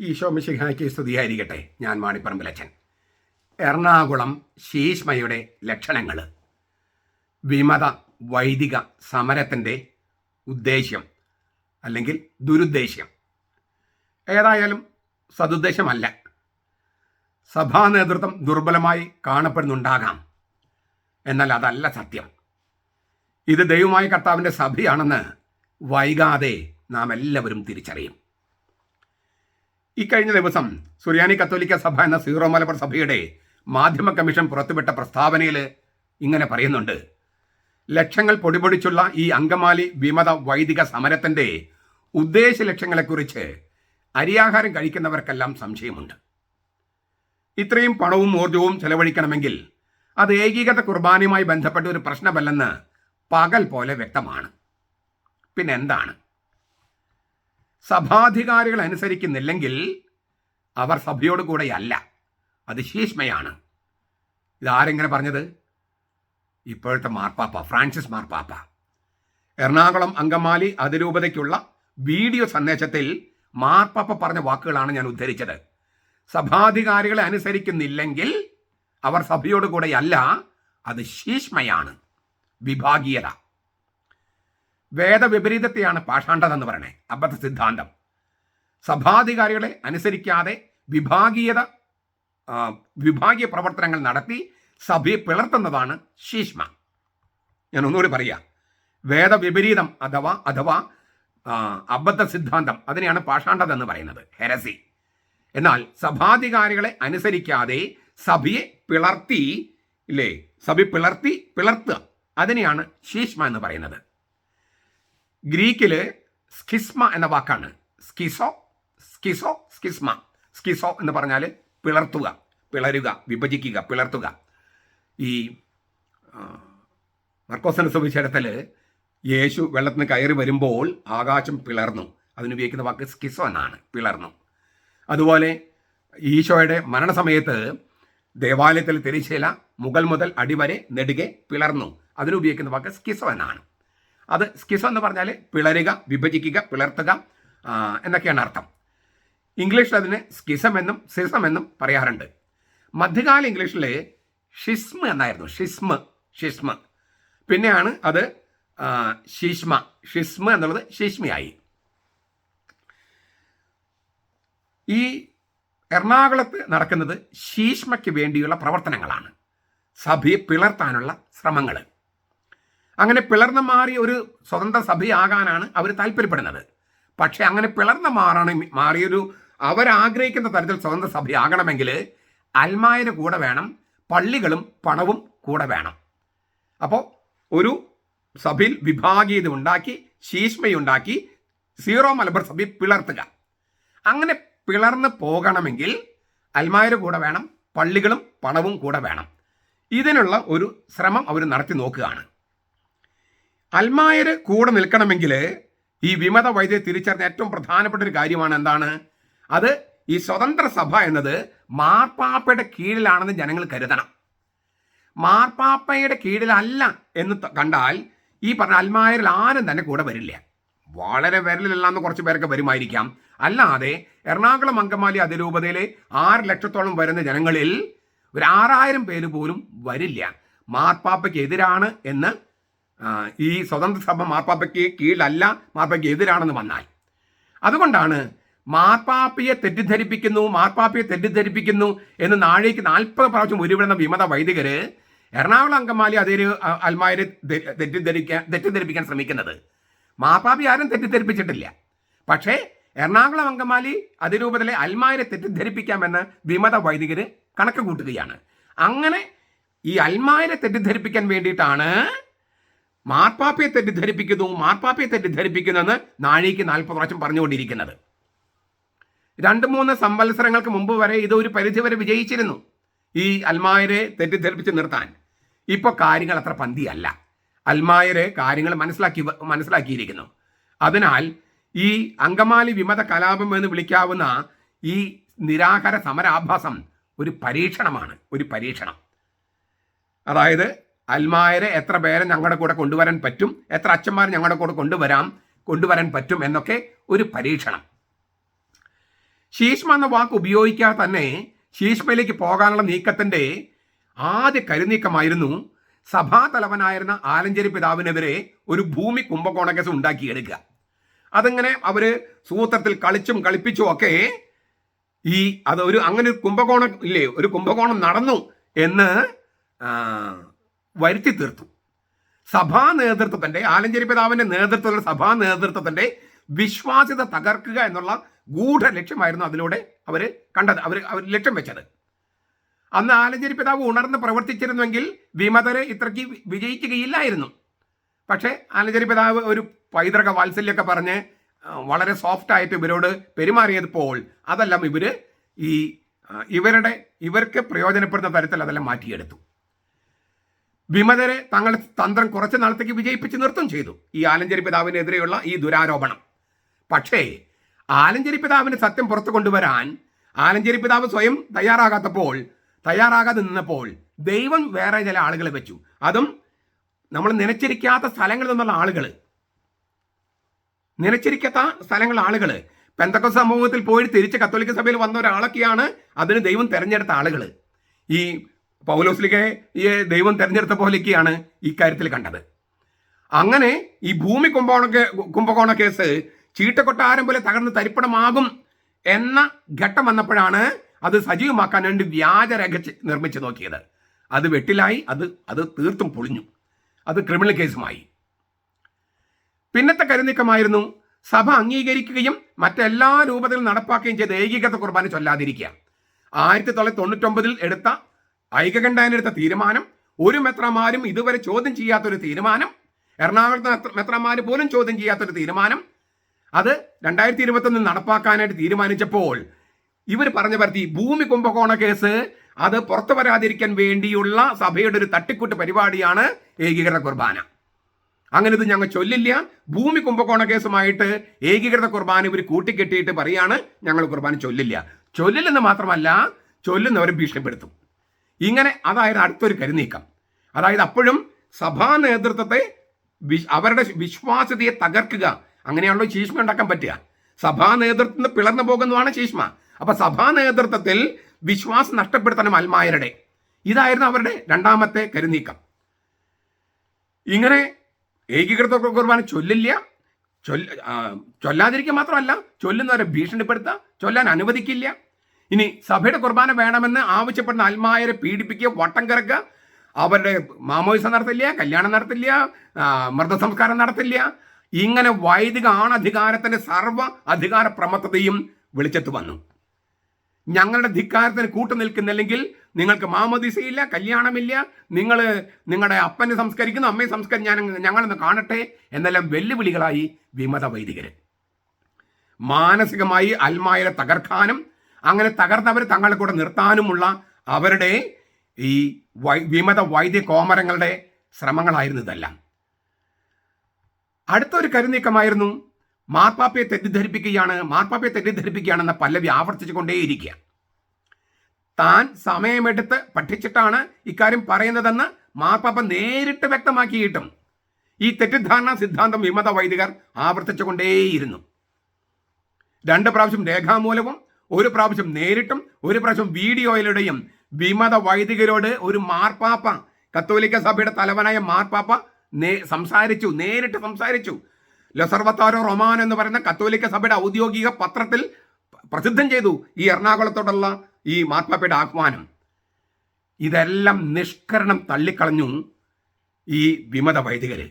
ഈശോ മിശിഹായ്ക്ക് സ്തുതിയായിരിക്കട്ടെ ഞാൻ മാണിപ്പറമ്പിലച്ചൻ എറണാകുളം ശീഷ്മയുടെ ലക്ഷണങ്ങൾ വിമത വൈദിക സമരത്തിന്റെ ഉദ്ദേശ്യം അല്ലെങ്കിൽ ദുരുദ്ദേശ്യം. ഏതായാലും സതുദ്ദേശമല്ല സഭാ നേതൃത്വം ദുർബലമായി കാണപ്പെടുന്നുണ്ടാകാം. എന്നാൽ അതല്ല സത്യം. ഇത് ദൈവമായ കർത്താവിന്റെ സഭയാണെന്ന് വൈകാതെ നാം എല്ലാവരും തിരിച്ചറിയും. ഇക്കഴിഞ്ഞ ദിവസം സുറിയാനി കത്തോലിക്ക സഭ എന്ന സീറോ മലബാർ സഭയുടെ മാധ്യമ കമ്മീഷൻ പുറത്തുവിട്ട പ്രസ്താവനയിൽ ഇങ്ങനെ പറയുന്നുണ്ട്. ലക്ഷങ്ങൾ പൊടിപൊടിച്ചുള്ള ഈ അങ്കമാലി വിമത വൈദിക സമരത്തിന്റെ ഉദ്ദേശ ലക്ഷ്യങ്ങളെക്കുറിച്ച് അരിയാഹാരം കഴിക്കുന്നവർക്കെല്ലാം സംശയമുണ്ട്. ഇത്രയും പണവും ഊർജവും ചെലവഴിക്കണമെങ്കിൽ അത് ഏകീകൃത കുർബാനയുമായി ബന്ധപ്പെട്ട ഒരു പ്രശ്നമല്ലെന്ന് പകൽ പോലെ വ്യക്തമാണ്. പിന്നെ എന്താണ് സഭാധികാരികൾ അനുസരിക്കുന്നില്ലെങ്കിൽ അവർ സഭയോട് കൂടെയല്ല അത് ശീഷ്മയാണ്. ഇതാരെങ്ങനെ പറഞ്ഞത്? ഇപ്പോഴത്തെ മാർപ്പാപ്പ ഫ്രാൻസിസ് മാർപ്പാപ്പ. എറണാകുളം അങ്കമാലി അതിരൂപതയ്ക്കുള്ള വീഡിയോ സന്ദേശത്തിൽ മാർപ്പാപ്പ പറഞ്ഞ വാക്കുകളാണ് ഞാൻ ഉദ്ധരിച്ചത്. സഭാധികാരികളെ അനുസരിക്കുന്നില്ലെങ്കിൽ അവർ സഭയോട് കൂടെയല്ല അത് ശീഷ്മയാണ്. വിഭാഗീയത. വേദവിപരീതത്തെയാണ് പാഷാണ്ഡതെന്ന് പറയണേ. അബദ്ധ സിദ്ധാന്തം സഭാധികാരികളെ അനുസരിക്കാതെ വിഭാഗീയത വിഭാഗീയ പ്രവർത്തനങ്ങൾ നടത്തി സഭയെ പിളർത്തുന്നതാണ് ശീഷ്മ. ഞാൻ ഒന്നുകൂടി പറയാം. വേദവിപരീതം അഥവാ അഥവാ അബദ്ധ സിദ്ധാന്തം അതിനെയാണ് പാഷാണ്ഡത എന്ന് പറയുന്നത്. ഹെരസി. എന്നാൽ സഭാധികാരികളെ അനുസരിക്കാതെ സഭയെ പിളർത്തി ഇല്ലേ? സഭ പിളർത്തി പിളർത്തുക. അതിനെയാണ് ശീഷ്മ എന്ന് പറയുന്നത്. ഗ്രീക്കിൽ സ്കിസ്മ എന്ന വാക്കാണ്. Schizo schizo സ്കിസ്മ. സ്കിസോ എന്ന് പറഞ്ഞാൽ പിളർത്തുക പിളരുക വിഭജിക്കുക പിളർത്തുക. ഈ വർക്കോസന സുവിശേഷത്തിൽ യേശു വെള്ളത്തിന് കയറി വരുമ്പോൾ ആകാശം പിളർന്നു. അതിനുപയോഗിക്കുന്ന വാക്ക് സ്കിസോ എന്നാണ് പിളർന്നു. അതുപോലെ ഈശോയുടെ മരണസമയത്ത് ദേവാലയത്തിൽ തിരിശീല മുകൾ മുതൽ അടിവരെ നെടുകെ പിളർന്നു. അതിനുപയോഗിക്കുന്ന വാക്ക് സ്കിസോ എന്നാണ്. അത് സ്കിസ എന്ന് പറഞ്ഞാൽ പിളരുക വിഭജിക്കുക പിളർത്തുക എന്നൊക്കെയാണ് അർത്ഥം. ഇംഗ്ലീഷിൽ അതിന് സ്കിസം എന്നും സിസം എന്നും പറയാറുണ്ട്. മധ്യകാല ഇംഗ്ലീഷിലെ ഷിസ്മ എന്നായിരുന്നു. ഷിസ്മ ഷിസ്മ പിന്നെയാണ് അത് ശിഷ്മ. ഷിസ്മ എന്നുള്ളത് ശിഷ്മയായി. ഈ എറണാകുളത്ത് നടക്കുന്നത് ശീഷ്മയ്ക്ക് വേണ്ടിയുള്ള പ്രവർത്തനങ്ങളാണ്. സഭയെ പിളർത്താനുള്ള ശ്രമങ്ങൾ അങ്ങനെ പിളർന്നു മാറി ഒരു സ്വതന്ത്ര സഭയാകാനാണ് അവർ താല്പര്യപ്പെടുന്നത്. പക്ഷെ അങ്ങനെ പിളർന്നു മാറണ മാറിയൊരു അവരാഗ്രഹിക്കുന്ന തരത്തിൽ സ്വതന്ത്ര സഭയാകണമെങ്കിൽ അൽമായന് കൂടെ വേണം പള്ളികളും പണവും കൂടെ വേണം. അപ്പോൾ ഒരു സഭയിൽ വിഭാഗീയത ഉണ്ടാക്കി ശീഷ്മയുണ്ടാക്കി സീറോ മലബാർ സഭയെ പിളർത്തുക. അങ്ങനെ പിളർന്ന് പോകണമെങ്കിൽ അൽമായര് കൂടെ വേണം പള്ളികളും പണവും കൂടെ വേണം. ഇതിനുള്ള ഒരു ശ്രമം അവർ നടത്തി നോക്കുകയാണ്. അൽമായര് കൂടെ നിൽക്കണമെങ്കിൽ ഈ വിമത വൈദ്യ തിരിച്ചറിഞ്ഞ ഏറ്റവും പ്രധാനപ്പെട്ട ഒരു കാര്യമാണ് എന്താണ്? അത് ഈ സ്വതന്ത്ര സഭ എന്നത് മാർപ്പാപ്പയുടെ കീഴിലാണെന്ന് ജനങ്ങൾ കരുതണം. മാർപ്പാപ്പയുടെ കീഴിലല്ല എന്ന് കണ്ടാൽ ഈ പറഞ്ഞ അൽമായരിൽ ആരും തന്നെ കൂടെ വരില്ല. വളരെ വിരലിലല്ലാന്ന് കുറച്ച് പേരൊക്കെ വരുമായിരിക്കാം. അല്ലാതെ എറണാകുളം അങ്കമാലി അതിരൂപതയിലെ ആറ് ലക്ഷത്തോളം വരുന്ന ജനങ്ങളിൽ ഒരു ആറായിരം പേര് പോലും വരില്ല. മാർപ്പാപ്പയ്ക്ക് എതിരാണ് എന്ന് ഈ സ്വതന്ത്ര സഭ മാർപ്പാപ്പയ്ക്ക് കീഴിലല്ല മാർപ്പാപ്പയ്ക്ക് എതിരാണെന്ന് വന്നാൽ. അതുകൊണ്ടാണ് മാർപ്പാപ്പയെ തെറ്റിദ്ധരിപ്പിക്കുന്നു മാർപ്പാപ്പയെ തെറ്റിദ്ധരിപ്പിക്കുന്നു എന്ന് നാഴേക്ക് നാൽപ്പത് പ്രാവശ്യം ഉരുവിടുന്ന വിമത വൈദികര് എറണാകുളം അങ്കമാലി അതേ അൽമാരെ തെറ്റിദ്ധരിക്കാൻ തെറ്റിദ്ധരിപ്പിക്കാൻ ശ്രമിക്കുന്നത്. മാർപ്പാപ്പി ആരും തെറ്റിദ്ധരിപ്പിച്ചിട്ടില്ല. പക്ഷേ എറണാകുളം അങ്കമാലി അതിരൂപതയിലെ അൽമാരെ തെറ്റിദ്ധരിപ്പിക്കാമെന്ന് വിമത വൈദികര് കണക്ക് കൂട്ടുകയാണ്. അങ്ങനെ ഈ അൽമാരെ തെറ്റിദ്ധരിപ്പിക്കാൻ വേണ്ടിയിട്ടാണ് മാർപ്പാപ്പയെ തെറ്റിദ്ധരിപ്പിക്കുന്നു മാർപ്പാപ്പയെ തെറ്റിദ്ധരിപ്പിക്കുന്നു എന്ന് നാഴിക്ക് നാൽപ്പത് പ്രാവശ്യം പറഞ്ഞുകൊണ്ടിരിക്കുന്നത്. രണ്ട് മൂന്ന് സംവത്സരങ്ങൾക്ക് മുമ്പ് വരെ ഇതൊരു ഒരു പരിധിവരെ വിജയിച്ചിരുന്നു. ഈ അൽമായരെ തെറ്റിദ്ധരിപ്പിച്ച് നിർത്താൻ. ഇപ്പോൾ കാര്യങ്ങൾ അത്ര പന്തിയല്ല. അൽമായരെ കാര്യങ്ങൾ മനസ്സിലാക്കി മനസ്സിലാക്കിയിരിക്കുന്നു. അതിനാൽ ഈ അങ്കമാലി വിമത കലാപം എന്ന് വിളിക്കാവുന്ന ഈ നിരാഹാര സമരാഭാസം ഒരു പരീക്ഷണമാണ് ഒരു പരീക്ഷണം. അതായത് അൽമായരെ എത്ര പേരെ ഞങ്ങളുടെ കൂടെ കൊണ്ടുവരാൻ പറ്റും? എത്ര അച്ഛന്മാർ ഞങ്ങളുടെ കൂടെ കൊണ്ടുവരാം? കൊണ്ടുവരാൻ പറ്റും എന്നൊക്കെ ഒരു പരീക്ഷണം. ശീഷ്മ എന്ന വാക്ക് ഉപയോഗിക്കാതെ തന്നെ ശീഷ്മയിലേക്ക് പോകാനുള്ള നീക്കത്തിന്റെ ആദ്യ കരുനീക്കമായിരുന്നു സഭാതലവനായിരുന്ന ആലഞ്ചേരി പിതാവിനെതിരെ ഒരു ഭൂമി കുംഭകോണ കേസ് ഉണ്ടാക്കിയെടുക്കുക. അതിങ്ങനെ അവർ സൂത്രത്തിൽ കളിച്ചും കളിപ്പിച്ചും ഒക്കെ ഈ അത് ഒരു അങ്ങനെ ഒരു കുംഭകോണം ഇല്ലേ ഒരു കുംഭകോണം നടന്നു എന്ന് വരുത്തി തീർത്തു സഭാ നേതൃത്വത്തിന്റെ ആലഞ്ചേരി പിതാവിന്റെ നേതൃത്വത്തിലുള്ള സഭാ നേതൃത്വത്തിന്റെ വിശ്വാസ്യത തകർക്കുക എന്നുള്ള ഗൂഢ ലക്ഷ്യമായിരുന്നു അതിലൂടെ അവർ കണ്ടത് അവർ അവർ ലക്ഷ്യം വെച്ചത്. അന്ന് ആലഞ്ചേരി പിതാവ് ഉണർന്ന് പ്രവർത്തിച്ചിരുന്നുവെങ്കിൽ വിമതരെ ഇത്രയ്ക്ക് വിജയിക്കുകയില്ലായിരുന്നു. പക്ഷേ ആലഞ്ചേരി പിതാവ് ഒരു പൈതൃക വാത്സല്യമൊക്കെ പറഞ്ഞ് വളരെ സോഫ്റ്റ് ആയിട്ട് ഇവരോട് പെരുമാറിയപ്പോൾ അതെല്ലാം ഇവർ ഈ ഇവരുടെ ഇവർക്ക് പ്രയോജനപ്പെടുന്ന തരത്തിൽ അതെല്ലാം മാറ്റിയെടുത്തു. വിമതരെ തങ്ങളുടെ തന്ത്രം കുറച്ച് നാളത്തേക്ക് വിജയിപ്പിച്ച് നിർത്തും ചെയ്തു. ഈ ആലഞ്ചേരി പിതാവിനെതിരെയുള്ള ഈ ദുരാരോപണം. പക്ഷേ ആലഞ്ചേരി പിതാവിന് സത്യം പുറത്തു കൊണ്ടുവരാൻ ആലഞ്ചേരി പിതാവ് സ്വയം തയ്യാറാകാത്തപ്പോൾ തയ്യാറാകാതെ നിന്നപ്പോൾ ദൈവം വേറെ ചില ആളുകളെ വെച്ചു. അതും നമ്മൾ നനച്ചിരിക്കാത്ത സ്ഥലങ്ങളിൽ നിന്നുള്ള ആളുകൾ. നനച്ചിരിക്കാത്ത സ്ഥലങ്ങൾ ആളുകൾ. പെന്തക്ക സമൂഹത്തിൽ പോയി തിരിച്ച് കത്തോലിക്ക സഭയിൽ വന്ന ഒരാളൊക്കെയാണ് അതിന് ദൈവം തിരഞ്ഞെടുത്ത ആളുകൾ. ഈ പൗലോസ്ലിക്കെ ഈ ദൈവം തെരഞ്ഞെടുത്ത പോലെയൊക്കെയാണ് ഈ കാര്യത്തിൽ കണ്ടത്. അങ്ങനെ ഈ ഭൂമി കുംഭകോണ കുംഭകോണ കേസ് ചീട്ടക്കൊട്ടാരം പോലെ തകർന്ന് തരിപ്പണമാകും എന്ന ഘട്ടം വന്നപ്പോഴാണ് അത് സജീവമാക്കാൻ വേണ്ടി വ്യാജരേഖ നിർമ്മിച്ച് നോക്കിയത്. അത് വെട്ടിലായി അത് അത് തീർത്തും പൊളിഞ്ഞു. അത് ക്രിമിനൽ കേസുമായി. പിന്നത്തെ കരുനീക്കമായിരുന്നു സഭ അംഗീകരിക്കുകയും മറ്റെല്ലാ രൂപത്തിലും നടപ്പാക്കുകയും ചെയ്ത ഏകീകൃത കുർബാന ചൊല്ലാതിരിക്കുക. ആയിരത്തി തൊള്ളായിരത്തി തൊണ്ണൂറ്റൊമ്പതിൽ എടുത്ത ഐകകണ്ഠാനെടുത്ത തീരുമാനം ഒരു മെത്രമാരും ഇതുവരെ ചോദ്യം ചെയ്യാത്തൊരു തീരുമാനം എറണാകുളത്ത് മെത്രമാർ പോലും ചോദ്യം ചെയ്യാത്തൊരു തീരുമാനം അത് രണ്ടായിരത്തി ഇരുപത്തൊന്നിൽ നടപ്പാക്കാനായിട്ട് തീരുമാനിച്ചപ്പോൾ ഇവർ പറഞ്ഞ പരത്തി ഭൂമി കുംഭകോണ കേസ് അത് പുറത്തു വരാതിരിക്കാൻ വേണ്ടിയുള്ള സഭയുടെ ഒരു തട്ടിക്കൂട്ട് പരിപാടിയാണ് ഏകീകൃത കുർബാന. അങ്ങനെ ഇത് ഞങ്ങൾ ചൊല്ലില്ല. ഭൂമി കുംഭകോണ കേസുമായിട്ട് ഏകീകൃത കുർബാന ഇവർ കൂട്ടിക്കെട്ടിയിട്ട് പറയാണ് ഞങ്ങൾ കുർബാന ചൊല്ലില്ല. ചൊല്ലില്ലെന്ന് മാത്രമല്ല ചൊല്ലുന്നവരെ ഭീഷണിപ്പെടുത്തും. ഇങ്ങനെ അതായത് അടുത്തൊരു കരുനീക്കം അതായത് അപ്പോഴും സഭാ നേതൃത്വത്തെ അവരുടെ വിശ്വാസ്യതയെ തകർക്കുക. അങ്ങനെയാണല്ലോ ശീഷ്മ ഉണ്ടാക്കാൻ പറ്റുക. സഭാ നേതൃത്വത്തിൽ പിളർന്നു പോകുന്നതാണ് ശീഷ്മ അപ്പൊ സഭാ നേതൃത്വത്തിൽ വിശ്വാസം നഷ്ടപ്പെടുത്തണം അൽമായരുടെ. ഇതായിരുന്നു അവരുടെ രണ്ടാമത്തെ കരുനീക്കം ഇങ്ങനെ ഏകീകൃത കുർബാന ചൊല്ലില്ല. ചൊല്ല ചൊല്ലാതിരിക്കുക മാത്രമല്ല ചൊല്ലുന്നവരെ ഭീഷണിപ്പെടുത്തുക ചൊല്ലാൻ അനുവദിക്കില്ല. ഇനി സഭയുടെ കുർബാന വേണമെന്ന് ആവശ്യപ്പെടുന്ന അൽമായരെ പീഡിപ്പിക്കുക വട്ടം കിറക്കുക അവരുടെ മാമോയിസ നടത്തില്ല കല്യാണം നടത്തില്ല മൃതസംസ്കാരം നടത്തില്ല. ഇങ്ങനെ വൈദിക ആണധികാരത്തിന്റെ സർവ അധികാര പ്രമത്തതയും വെളിച്ചത്ത് വന്നു. ഞങ്ങളുടെ ധിക്കാരത്തിന് കൂട്ടു നിൽക്കുന്നില്ലെങ്കിൽ നിങ്ങൾക്ക് മാമോദിസയില്ല കല്യാണമില്ല നിങ്ങൾ നിങ്ങളുടെ അപ്പനെ സംസ്കരിക്കുന്നു അമ്മയെ സംസ്കരി ഞാൻ ഞങ്ങളൊന്ന് കാണട്ടെ എന്നെല്ലാം വെല്ലുവിളികളായി വിമത വൈദികർ മാനസികമായി അൽമായരെ തകർക്കാനും അങ്ങനെ തകർന്നവർ തങ്ങളെ കൂടെ നിർത്താനുമുള്ള അവരുടെ ഈ വൈ വിമത വൈദ്യ കോമരങ്ങളുടെ ശ്രമങ്ങളായിരുന്നു ഇതെല്ലാം. അടുത്തൊരു കരുനീക്കമായിരുന്നു മാർപ്പാപ്പയെ തെറ്റിദ്ധരിപ്പിക്കുകയാണ് മാർപ്പാപ്പയെ തെറ്റിദ്ധരിപ്പിക്കുകയാണെന്ന പല്ലവി ആവർത്തിച്ചു കൊണ്ടേയിരിക്കുക താൻ സമയമെടുത്ത് പഠിച്ചിട്ടാണ് ഇക്കാര്യം പറയുന്നതെന്ന് മാർപ്പാപ്പ നേരിട്ട് വ്യക്തമാക്കിയിട്ടും ഈ തെറ്റിദ്ധാരണ സിദ്ധാന്തം വിമത വൈദികർ ആവർത്തിച്ചുകൊണ്ടേയിരുന്നു. രണ്ട് പ്രാവശ്യം രേഖാമൂലവും ഒരു പ്രാവശ്യം നേരിട്ടും ഒരു പ്രാവശ്യം വീഡിയോയിലൂടെയും വിമത വൈദികരോട് ഒരു മാർപ്പാപ്പ കത്തോലിക്ക സഭയുടെ തലവനായ മാർപ്പാപ്പ നേ- സംസാരിച്ചു നേരിട്ട് സംസാരിച്ചു. ലൊസർവത്താരോ റൊമാൻ എന്ന് പറയുന്ന കത്തോലിക്ക സഭയുടെ ഔദ്യോഗിക പത്രത്തിൽ പ്രസിദ്ധം ചെയ്തു ഈ എറണാകുളത്തോടുള്ള ഈ മാർപ്പാപ്പയുടെ ആഹ്വാനം. ഇതെല്ലാം നിഷ്കരണം തള്ളിക്കളഞ്ഞു ഈ വിമത വൈദികർ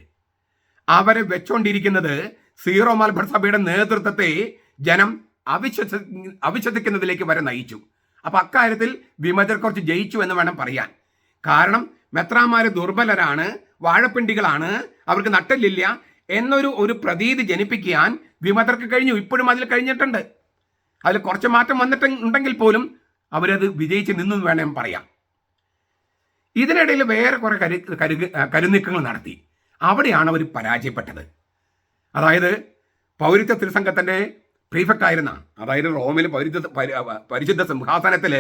അവരെ വെച്ചോണ്ടിരിക്കുന്നത് സീറോ മലബാർ സഭയുടെ നേതൃത്വത്തെ ജനം അവിശ്വസ അവിശ്വസിക്കുന്നതിലേക്ക് വരെ നയിച്ചു. അപ്പൊ അക്കാര്യത്തിൽ വിമതർ കുറച്ച് ജയിച്ചു എന്ന് വേണം പറയാൻ. കാരണം മെത്രാമാര് ദുർബലരാണ് വാഴപ്പിണ്ടികളാണ് അവർക്ക് നട്ടല്ലില്ല എന്നൊരു ഒരു പ്രതീതി ജനിപ്പിക്കാൻ വിമതർക്ക് കഴിഞ്ഞു. ഇപ്പോഴും അതിൽ കഴിഞ്ഞിട്ടുണ്ട്. അതിൽ കുറച്ച് മാറ്റം വന്നിട്ട് ഉണ്ടെങ്കിൽ പോലും അവരത് വിജയിച്ച് നിന്നു വേണം പറയാം ഇതിനിടയിൽ വേറെ കുറെ കരു കരു കരുനീക്കങ്ങൾ നടത്തി. അവിടെയാണ് അവർ പരാജയപ്പെട്ടത്. അതായത് പൗരത്വ തിരുസംഘത്തിന്റെ പ്രീഫക്റ്റ് ആയിരുന്ന അതായത് റോമിൽ പരിശുദ്ധ പരി- പരിശുദ്ധ സിംഹാസനത്തിൽ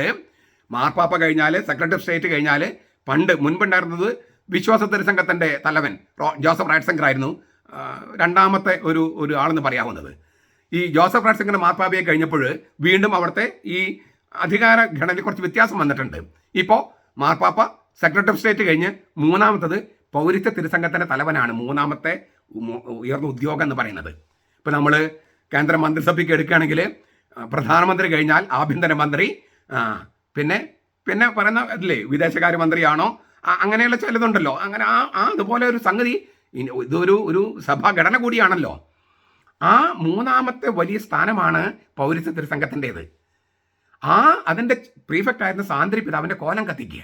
മാർപ്പാപ്പ കഴിഞ്ഞാൽ സെക്രട്ടറി ഓഫ് സ്റ്റേറ്റ് കഴിഞ്ഞാൽ പണ്ട് മുൻപുണ്ടായിരുന്നത് വിശ്വാസ തിരുസംഘത്തിന്റെ തലവൻ റോ- ജോസഫ് റൈറ്റ്സങ്കർ ആയിരുന്നു രണ്ടാമത്തെ ഒരു ഒരു ആളെന്ന് പറയാവുന്നത്. ഈ ജോസഫ് റാട്സിംഗിന്റെ മാർപ്പാപ്പയെ കഴിഞ്ഞപ്പോൾ വീണ്ടും അവിടുത്തെ ഈ അധികാര ഘടനയിൽ കുറച്ച് വ്യത്യാസം വന്നിട്ടുണ്ട്. ഇപ്പോൾ മാർപ്പാപ്പ സെക്രട്ടറി ഓഫ് സ്റ്റേറ്റ് കഴിഞ്ഞ് മൂന്നാമത്തത് പൗരത്വ തിരുസംഘത്തിന്റെ തലവനാണ് മൂന്നാമത്തെ ഉയർന്ന ഉദ്യോഗം എന്ന് പറയുന്നത്. ഇപ്പം നമ്മൾ കേന്ദ്ര മന്ത്രിസഭയ്ക്ക് എടുക്കുകയാണെങ്കിൽ പ്രധാനമന്ത്രി കഴിഞ്ഞാൽ ആഭ്യന്തരമന്ത്രി മന്ത്രി പിന്നെ പിന്നെ പറയുന്ന ഇതില്ലേ വിദേശകാര്യമന്ത്രിയാണോ അങ്ങനെയുള്ള ചിലതുണ്ടല്ലോ. അങ്ങനെ ആ ആ അതുപോലെ ഒരു സംഗതി ഇതൊരു ഒരു സഭാഘടന കൂടിയാണല്ലോ. ആ മൂന്നാമത്തെ വലിയ സ്ഥാനമാണ് പൗരസ്ത്യ തിരുസംഘത്തിന്റെത് ആ അതിന്റെ പ്രീഫെക്റ്റ് ആയിരുന്ന സാന്ദ്രി പിതാവിന്റെ കോലം കത്തിക്കുക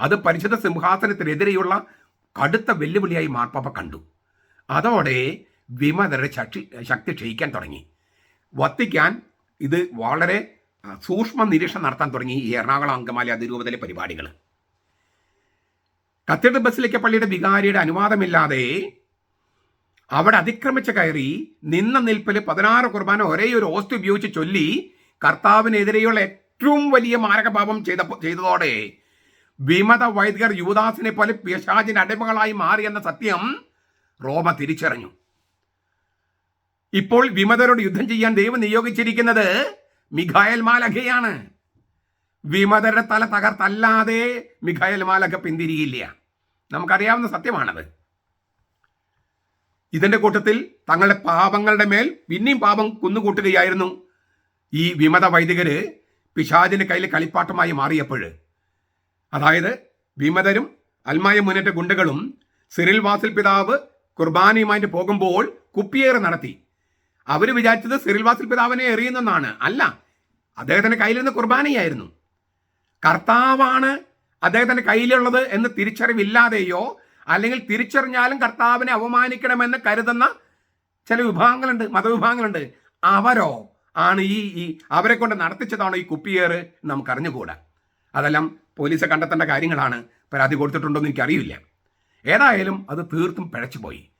അത് പരിശുദ്ധ സിംഹാസനത്തിനെതിരെയുള്ള കടുത്ത വെല്ലുവിളിയായി മാർപ്പാപ്പ കണ്ടു. അതോടെ വിമതരുടെ ശക്തി ശക്തി ക്ഷയിക്കാൻ തുടങ്ങി. വത്തിക്കാൻ ഇത് വളരെ സൂക്ഷ്മ നിരീക്ഷണം നടത്താൻ തുടങ്ങി ഈ എറണാകുളം അങ്കമാലി അതിരൂപതയിലെ പരിപാടികൾ. കത്തീഡ്രൽ ബസ്സിലേക്ക് പള്ളിയുടെ വികാരിയുടെ അനുവാദമില്ലാതെ അവിടെ അതിക്രമിച്ച് കയറി നിന്ന നിൽപ്പിൽ പതിനാറ് കുർബാന ഒരേ ഒരു ഓസ്തി ഉപയോഗിച്ച് ചൊല്ലി കർത്താവിനെതിരെയുള്ള ഏറ്റവും വലിയ മാരകഭാവം ചെയ്ത ചെയ്തതോടെ വിമത വൈദികർ യുവദാസിനെ പോലെ പിശാജിന്റെ അടിമകളായി മാറിയെന്ന സത്യം റോമ തിരിച്ചറിഞ്ഞു. ഇപ്പോൾ വിമതരോട് യുദ്ധം ചെയ്യാൻ ദൈവം നിയോഗിച്ചിരിക്കുന്നത് മിഖായൽ മാലഖയാണ്. വിമതരുടെ തല തകർത്തല്ലാതെ മിഖായൽ മാലഖ പിന്തിരിയില്ല. നമുക്കറിയാവുന്ന സത്യമാണത്. ഇതിന്റെ കൂട്ടത്തിൽ തങ്ങളുടെ പാപങ്ങളുടെ മേൽ പിന്നെയും പാപം കുന്നുകൂട്ടുകയായിരുന്നു ഈ വിമത വൈദികര് പിശാജിന്റെ കയ്യിൽ കളിപ്പാട്ടമായി മാറിയപ്പോൾ. അതായത് വിമതരും അൽമായ മുന്നേറ്റ ഗുണ്ടകളും സിറിൽ വാസിൽ പിതാവ് കുർബാനയുമായിട്ട് പോകുമ്പോൾ കുപ്പിയേറ് നടത്തി. അവർ വിചാരിച്ചത് സിറിൽവാസിൽ പിതാവിനെ എറിയുന്നെന്നാണ്. അല്ല അദ്ദേഹത്തിന്റെ കയ്യിലിരുന്ന് കുർബാനയായിരുന്നു. കർത്താവാണ് അദ്ദേഹത്തിന്റെ കയ്യിലുള്ളത് എന്ന് തിരിച്ചറിവില്ലാതെയോ അല്ലെങ്കിൽ തിരിച്ചറിഞ്ഞാലും കർത്താവിനെ അവമാനിക്കണമെന്ന് കരുതുന്ന ചില വിഭാഗങ്ങളുണ്ട് മതവിഭാഗങ്ങളുണ്ട്. അവരോ ആണ് ഈ ഈ അവരെ കൊണ്ട് നടത്തിച്ചതാണോ ഈ കുപ്പിയേറ് നമുക്ക് അറിഞ്ഞുകൂടാ അതെല്ലാം പോലീസ് കണ്ടെത്തേണ്ട കാര്യങ്ങളാണ്. പരാതി കൊടുത്തിട്ടുണ്ടോ എന്ന് എനിക്കറിയില്ല. ഏതായാലും അത് തീർത്തും പിഴച്ചുപോയി.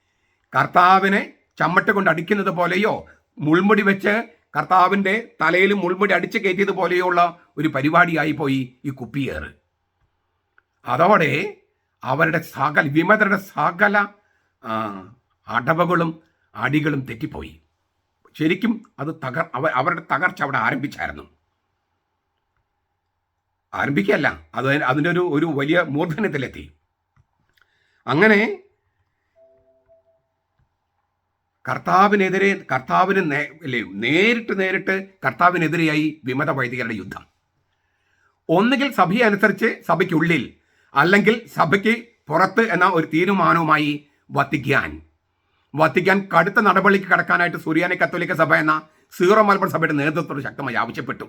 കർത്താവിനെ ചമ്മട്ട് കൊണ്ട് അടിക്കുന്നത് പോലെയോ മുൾമുടി വെച്ച് കർത്താവിന്റെ തലയിൽ മുൾമുടി അടിച്ച് കയറ്റിയത് പോലെയോ ഉള്ള ഒരു പരിപാടിയായി പോയി ഈ കുപ്പിയേറ്. അതോടെ അവരുടെ സകല വിമതരുടെ സകല അടവുകളും അടികളും തെറ്റിപ്പോയി. ശരിക്കും അത് തകർ അവ അവരുടെ തകർച്ച അവിടെ ആരംഭിച്ചായിരുന്നു. ആരംഭിക്കല്ല അത് അതിന്റെ ഒരു ഒരു വലിയ മൂർധന്യത്തിലെത്തി. അങ്ങനെ കർത്താവിനെതിരെ കർത്താവിന് അല്ലേ നേരിട്ട് നേരിട്ട് കർത്താവിനെതിരെയായി വിമത വൈദികരുടെ യുദ്ധം. ഒന്നുകിൽ സഭയെ അനുസരിച്ച് സഭയ്ക്കുള്ളിൽ അല്ലെങ്കിൽ സഭയ്ക്ക് പുറത്ത് എന്ന ഒരു തീരുമാനവുമായി വത്തിക്കാൻ. വത്തിക്കാൻ കടുത്ത നടപടിക്ക് കടക്കാനായിട്ട് സുറിയാനി കത്തോലിക്ക സഭ എന്ന സീറോ മലബാർ സഭയുടെ നേതൃത്വത്തോട് ശക്തമായി ആവശ്യപ്പെട്ടു.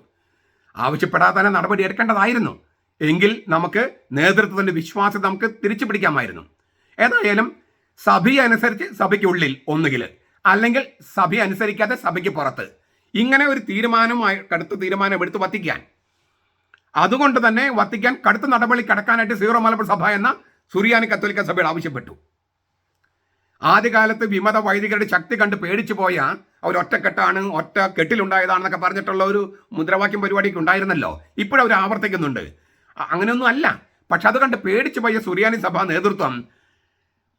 ആവശ്യപ്പെടാതെ തന്നെ നടപടി എടുക്കേണ്ടതായിരുന്നു. എങ്കിൽ നമുക്ക് നേതൃത്വത്തിന്റെ വിശ്വാസം നമുക്ക് തിരിച്ചു പിടിക്കാമായിരുന്നു ഏതായാലും സഭയെ അനുസരിച്ച് സഭയ്ക്കുള്ളിൽ ഒന്നുകിൽ അല്ലെങ്കിൽ സഭ അനുസരിക്കാതെ സഭയ്ക്ക് പുറത്ത്. ഇങ്ങനെ ഒരു തീരുമാനമായി കടുത്ത തീരുമാനം എടുത്ത് വത്തിക്കാൻ. അതുകൊണ്ട് തന്നെ വത്തിക്കാൻ കടുത്ത നടപടി കടക്കാനായിട്ട് സീറോ മലബാർ സഭ എന്ന സുറിയാനി കത്തോലിക്ക സഭയുടെ ആവശ്യപ്പെട്ടു. ആദ്യകാലത്ത് വിമത വൈദികരുടെ ശക്തി കണ്ട് പേടിച്ചു പോയ അവർ ഒറ്റക്കെട്ടാണ് ഒറ്റ കെട്ടിലുണ്ടായതാണെന്നൊക്കെ പറഞ്ഞിട്ടുള്ള ഒരു മുദ്രാവാക്യം പരിപാടിക്ക് ഉണ്ടായിരുന്നല്ലോ. ഇപ്പോഴും അവർ ആവർത്തിക്കുന്നുണ്ട്. അങ്ങനെയൊന്നും അല്ല. പക്ഷെ അത് കണ്ട് പേടിച്ചു പോയ സുറിയാനി സഭ നേതൃത്വം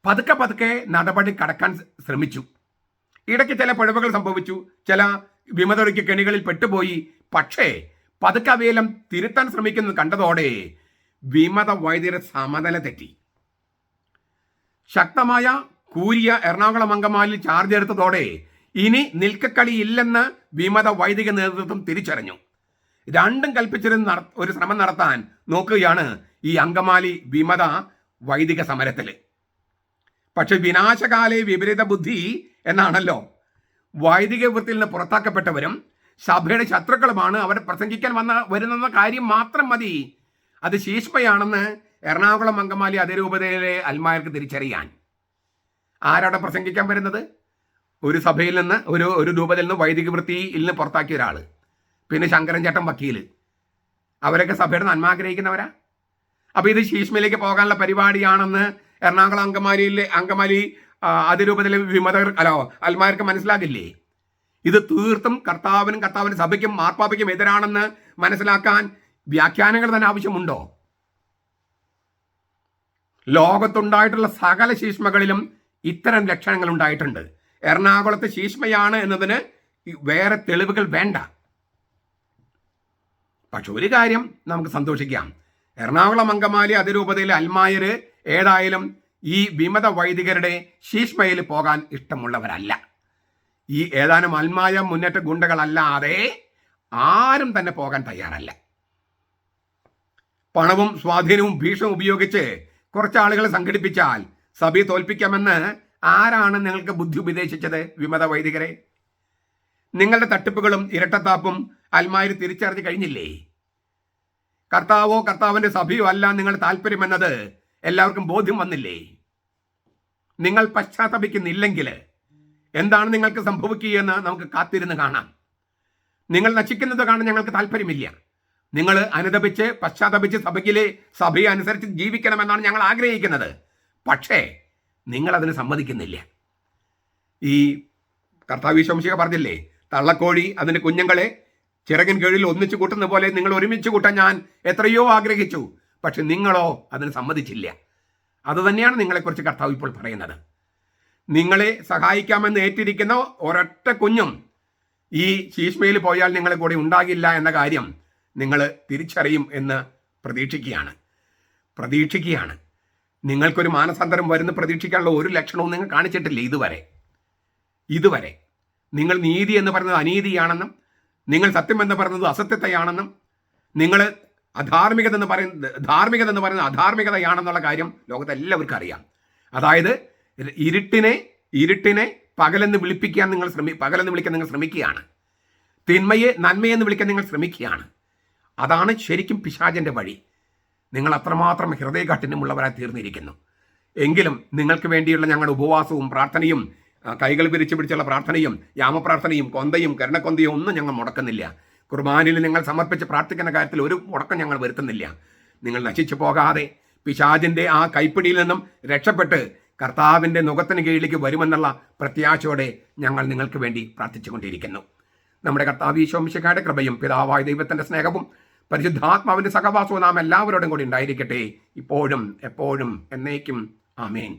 പതുക്കെ പതുക്കെ നടപടി കടക്കാൻ ശ്രമിച്ചു. ഇടയ്ക്ക് ചില പിഴവുകൾ സംഭവിച്ചു. ചില വിമതയ്ക്ക് കെണികളിൽ പെട്ടുപോയി. പക്ഷേ പതുക്കെ അവയെല്ലാം തിരുത്താൻ ശ്രമിക്കുന്നത് കണ്ടതോടെ വിമത വൈദ്യര സമനില തെറ്റി. ശക്തമായ കൂരിയ എറണാകുളം അങ്കമാലിൽ ചാർജ് എടുത്തതോടെ ഇനി നിൽക്കക്കളി ഇല്ലെന്ന് വിമത വൈദിക നേതൃത്വം തിരിച്ചറിഞ്ഞു. രണ്ടും കൽപ്പിച്ചിരുന്ന ഒരു ശ്രമം നടത്താൻ നോക്കുകയാണ് ഈ അങ്കമാലി വിമത വൈദിക സമരത്തിൽ പക്ഷെ വിനാശകാലെ വിപരീത ബുദ്ധി എന്നാണല്ലോ. വൈദിക വൃത്തിയിൽ നിന്ന് പുറത്താക്കപ്പെട്ടവരും സഭയുടെ ശത്രുക്കളുമാണ് അവർ പ്രസംഗിക്കാൻ വന്ന വരുന്നെന്ന കാര്യം മാത്രം മതി. അത് ശീഷ്മയാണെന്ന് എറണാകുളം അങ്കമാലി അതിരൂപതയിലെ അൽമാർക്ക് തിരിച്ചറിയാൻ. ആരവിടെ പ്രസംഗിക്കാൻ വരുന്നത്? ഒരു സഭയിൽ നിന്ന് ഒരു ഒരു രൂപതയിൽ നിന്ന് വൈദിക വൃത്തിയിൽ നിന്ന് പുറത്താക്കിയ ഒരാൾ. പിന്നെ ശങ്കരൻ ചേട്ടൻ വക്കീൽ അവരൊക്കെ സഭയുടെ നന്മ ആഗ്രഹിക്കുന്നവരാ. അപ്പൊ ഇത് ശീഷ്മയിലേക്ക് പോകാനുള്ള പരിപാടിയാണെന്ന് എറണാകുളം അങ്കമാലിയിലെ അങ്കമാലി ആ, അതിരൂപതയിലെ വിമതർ അല്ലോ അൽമാർക്ക് മനസ്സിലാകില്ലേ? ഇത് തീർത്തും കർത്താവിനും കർത്താവിന്റെ സഭയ്ക്കും മാർപ്പാപ്പയ്ക്കും എതിരാണെന്ന് മനസ്സിലാക്കാൻ വ്യാഖ്യാനങ്ങൾ തന്നെ ആവശ്യമുണ്ടോ? ലോകത്തുണ്ടായിട്ടുള്ള സകല ശീഷ്മകളിലും ഇത്തരം ലക്ഷണങ്ങൾ ഉണ്ടായിട്ടുണ്ട്. എറണാകുളത്ത് ശീഷ്മയാണ് എന്നതിന് വേറെ തെളിവുകൾ വേണ്ട. പക്ഷെ ഒരു കാര്യം നമുക്ക് സന്തോഷിക്കാം. എറണാകുളം അങ്കമാലി അതിരൂപതയിലെ അൽമായര് ഏതായാലും ഈ വിമത വൈദികരുടെ ശീഷ്മയിൽ പോകാൻ ഇഷ്ടമുള്ളവരല്ല. ഈ ഏതാനും അൽമായ മുന്നേറ്റ ഗുണ്ടകളല്ലാതെ ആരും തന്നെ പോകാൻ തയ്യാറല്ല. പണവും സ്വാധീനവും ഭീഷണവും ഉപയോഗിച്ച് കുറച്ച് ആളുകളെ സംഘടിപ്പിച്ചാൽ സഭയെ തോൽപ്പിക്കാമെന്ന് ആരാണ് നിങ്ങൾക്ക് ബുദ്ധി ഉപദേശിച്ചത് വിമത വൈദികരെ നിങ്ങളുടെ തട്ടിപ്പുകളും ഇരട്ടത്താപ്പും അൽമാരി തിരിച്ചറിഞ്ഞു കഴിഞ്ഞില്ലേ? കർത്താവോ കർത്താവിന്റെ സഭയോ അല്ല നിങ്ങളുടെ താല്പര്യമെന്നത് എല്ലാവർക്കും ബോധ്യം വന്നില്ലേ? നിങ്ങൾ പശ്ചാത്തപിക്കുന്നില്ലെങ്കിൽ എന്താണ് നിങ്ങൾക്ക് സംഭവിക്കുകയെന്ന് നമുക്ക് കാത്തിരുന്ന് കാണാം. നിങ്ങൾ നശിക്കുന്നത് കാണാൻ ഞങ്ങൾക്ക് താല്പര്യമില്ല. നിങ്ങൾ അനുദപിച്ച് പശ്ചാത്തപിച്ച് സഭയ്ക്കിലെ സഭയെ അനുസരിച്ച് ജീവിക്കണമെന്നാണ് ഞങ്ങൾ ആഗ്രഹിക്കുന്നത്. പക്ഷേ നിങ്ങൾ അതിന് സമ്മതിക്കുന്നില്ല. ഈ കർത്താവ് ശംശിക പറഞ്ഞില്ലേ തള്ളക്കോഴി അതിന്റെ കുഞ്ഞുങ്ങളെ ചിറകിൻ കീഴിൽ ഒന്നിച്ചു കൂട്ടുന്ന പോലെ നിങ്ങൾ ഒരുമിച്ച് കൂട്ടാൻ ഞാൻ എത്രയോ ആഗ്രഹിച്ചു. പക്ഷെ നിങ്ങളോ അതിന് സമ്മതിച്ചില്ല. അതുതന്നെയാണ് നിങ്ങളെക്കുറിച്ച് കർത്താവ് ഇപ്പോൾ പറയുന്നത്. നിങ്ങളെ സഹായിക്കാമെന്ന് ഏറ്റിരിക്കുന്ന ഒരൊറ്റ കുഞ്ഞും ഈ ശീഷ്മയിൽ പോയാൽ നിങ്ങളെ കൂടി ഉണ്ടാകില്ല എന്ന കാര്യം നിങ്ങൾ തിരിച്ചറിയും എന്ന് പ്രതീക്ഷിക്കുകയാണ്. പ്രതീക്ഷിക്കുകയാണ്. നിങ്ങൾക്കൊരു മാനസാന്തരം വരുന്ന പ്രതീക്ഷിക്കാനുള്ള ഒരു ലക്ഷണവും നിങ്ങൾ കാണിച്ചിട്ടില്ല ഇതുവരെ. ഇതുവരെ. നിങ്ങൾ നീതി എന്ന് പറയുന്നത് അനീതിയാണെന്നും നിങ്ങൾ സത്യം എന്ന് പറയുന്നത് അസത്യത്തെയാണെന്നും നിങ്ങൾ അധാർമികത എന്ന് പറയുന്നത് ധാർമ്മികത എന്ന് പറയുന്നത് അധാർമികതയാണെന്നുള്ള കാര്യം ലോകത്തെ എല്ലാവർക്കും അറിയാം. അതായത് ഇരുട്ടിനെ ഇരുട്ടിനെ പകലെന്ന് വിളിപ്പിക്കാൻ നിങ്ങൾ ശ്രമി പകലെന്ന് വിളിക്കാൻ നിങ്ങൾ ശ്രമിക്കുകയാണ്. തിന്മയെ നന്മയെന്ന് വിളിക്കാൻ നിങ്ങൾ ശ്രമിക്കുകയാണ്. അതാണ് ശരിക്കും പിശാചന്റെ വഴി. നിങ്ങൾ അത്രമാത്രം ഹൃദയകാഠിന്യമുള്ളവരായി തീർന്നിരിക്കുന്നു. എങ്കിലും നിങ്ങൾക്ക് വേണ്ടിയുള്ള ഞങ്ങളുടെ ഉപവാസവും പ്രാർത്ഥനയും കൈകൾ പിരിച്ചു പിടിച്ചുള്ള പ്രാർത്ഥനയും യാമപ്രാർത്ഥനയും കൊന്തയും കരുണക്കൊന്തയും ഒന്നും ഞങ്ങൾ മുടക്കുന്നില്ല. കുർബാനയിൽ നിങ്ങൾ സമർപ്പിച്ച് പ്രാർത്ഥിക്കുന്ന കാര്യത്തിൽ ഒരു മുടക്കം ഞങ്ങൾ വരുത്തുന്നില്ല. നിങ്ങൾ നശിച്ചു പോകാതെ പിശാജിന്റെ ആ കൈപ്പിടിയിൽ നിന്നും രക്ഷപ്പെട്ട് കർത്താവിന്റെ മുഖത്തിന് കീഴിലേക്ക് വരുമെന്നുള്ള പ്രത്യാശയോടെ ഞങ്ങൾ നിങ്ങൾക്ക് വേണ്ടി പ്രാർത്ഥിച്ചുകൊണ്ടിരിക്കുന്നു. നമ്മുടെ കർത്താവ് ഈശോമിശിക്കാരുടെ കൃപയും പിതാവായ ദൈവത്തിന്റെ സ്നേഹവും പരിശുദ്ധാത്മാവിന്റെ സഹവാസവും നാം എല്ലാവരോടും കൂടി ഉണ്ടായിരിക്കട്ടെ. ഇപ്പോഴും എപ്പോഴും എന്നേക്കും. ആമേൻ.